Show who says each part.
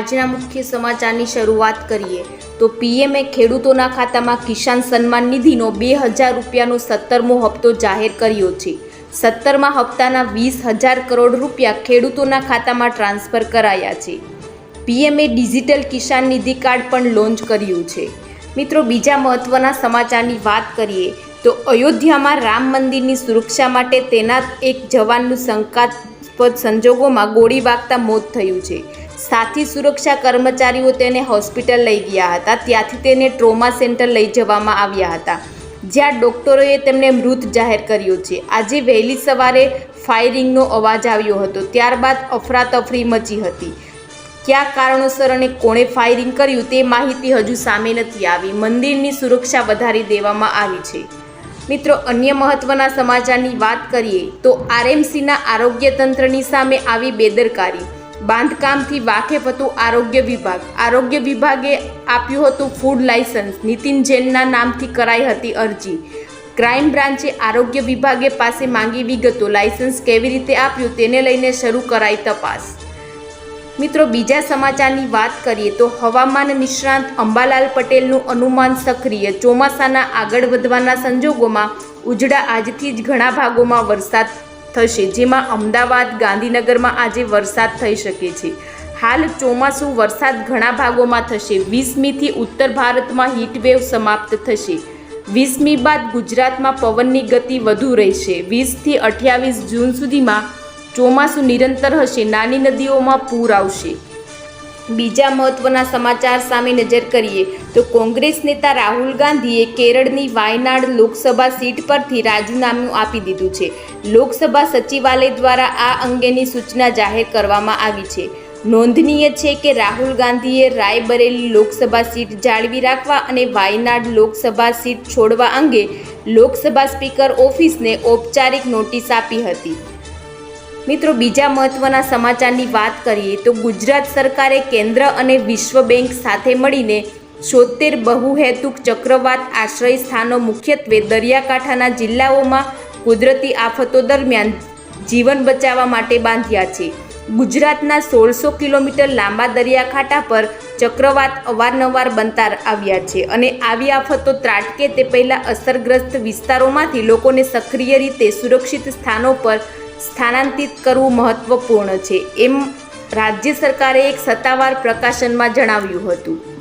Speaker 1: આજના મુખ્ય સમાચારની શરૂઆત કરીએ. તો પીએમએ ખેડૂતોના ખાતામાં કિસાન સન્માન નિધિનો બે હજાર રૂપિયાનો સત્તરમો હપ્તો જાહેર કર્યો છે. સત્તરમા હપ્તાના વીસ હજાર કરોડ રૂપિયા ખેડૂતોના ખાતામાં ટ્રાન્સફર કરાયા છે. પીએમએ ડિજિટલ કિસાન નિધિ કાર્ડ પણ લોન્ચ કર્યું છે. મિત્રો, બીજા મહત્ત્વના સમાચારની વાત કરીએ તો અયોધ્યામાં રામ મંદિરની સુરક્ષા માટે તેના એક જવાનનું શંકાસ્પદ સંજોગોમાં ગોળી વાગતા મોત થયું છે. સાથી સુરક્ષા કર્મચારીઓ તેને હોસ્પિટલ લઈ ગયા હતા. ત્યાંથી તેને ટ્રોમા સેન્ટર લઈ જવામાં આવ્યા હતા. જ્યાં ડોક્ટરોએ તેમને મૃત જાહેર કર્યો છે. આજે વહેલી સવારે ફાયરિંગનો અવાજ આવ્યો હતો. ત્યારબાદ અફરાતફરી મચી હતી. કયા કારણોસર અને કોણે ફાયરિંગ કર્યું તે માહિતી હજુ સામે નથી આવી. મંદિરની સુરક્ષા વધારી દેવામાં આવી છે. મિત્રો, અન્ય મહત્વના સમાચારની વાત કરીએ તો આરએમસીના આરોગ્ય તંત્રની સામે આવી બેદરકારી. બાંધકામથી વાકેફ હતું આરોગ્ય વિભાગ. આરોગ્ય વિભાગે આપ્યું હતું ફૂડ લાયસન્સ નીતિન જૈનના નામથી કરાઈ હતી અરજી. ક્રાઇમ બ્રાન્ચે આરોગ્ય વિભાગે પાસે માંગી વિગતો. લાયસન્સ કેવી રીતે આપ્યું તેને લઈને શરૂ કરાઈ તપાસ. મિત્રો, બીજા સમાચારની વાત કરીએ તો હવામાન નિષ્ણાંત અંબાલાલ પટેલનું અનુમાન સક્રિય. ચોમાસાના આગળ વધવાના સંજોગોમાં ઉજડા આજથી જ ઘણા ભાગોમાં વરસાદ થશે, જેમાં અમદાવાદ, ગાંધીનગરમાં આજે વરસાદ થઈ શકે છે. હાલ ચોમાસું વરસાદ ઘણા ભાગોમાં થશે. વીસમીથી ઉત્તર ભારતમાં હીટવેવ સમાપ્ત થશે. વીસમી બાદ ગુજરાતમાં પવનની ગતિ વધુ રહેશે. વીસથી અઠ્યાવીસ જૂન સુધીમાં ચોમાસું નિરંતર હશે, નાની નદીઓમાં પૂર આવશે. બીજા મહત્વના સમાચાર સામે નજર કરીએ, તો કોંગ્રેસ નેતા રાહુલ ગાંધીએ કેરળની વાયનાડ લોકસભા સીટ પરથી રાજીનામું આપી દીધું છે. લોકસભા સચિવાલય દ્વારા આ અંગેની સૂચના જાહેર કરવામાં આવી છે. નોંધનીય છે કે રાહુલ ગાંધીએ રાયબરેલી લોકસભા સીટ જાળવી રાખવા અને વાયનાડ લોકસભા સીટ છોડવા અંગે લોકસભા સ્પીકર ઓફિસને ઔપચારિક નોટિસ આપી હતી. મિત્રો, બીજા મહત્વના સમાચારની વાત કરીએ તો ગુજરાત સરકારે કેન્દ્ર અને વિશ્વ બેંક સાથે મળીને છોતેર બહુહેતુક ચક્રવાત આશ્રય સ્થાનો મુખ્યત્વે દરિયાકાંઠાના જિલ્લાઓમાં કુદરતી આફતો દરમિયાન જીવન બચાવવા માટે બાંધ્યા છે. ગુજરાતના સોળસો કિલોમીટર લાંબા દરિયાકાંઠા પર ચક્રવાત અવારનવાર બનતા આવ્યા છે અને આવી આફતો ત્રાટકે તે પહેલાં અસરગ્રસ્ત વિસ્તારોમાંથી લોકોને સક્રિય રીતે સુરક્ષિત સ્થાનો પર સ્થાનાંતરિત કરવું મહત્વપૂર્ણ છે. એમ રાજ્ય સરકારે એક સત્તાવાર પ્રકાશનમાં જણાવ્યું હતું.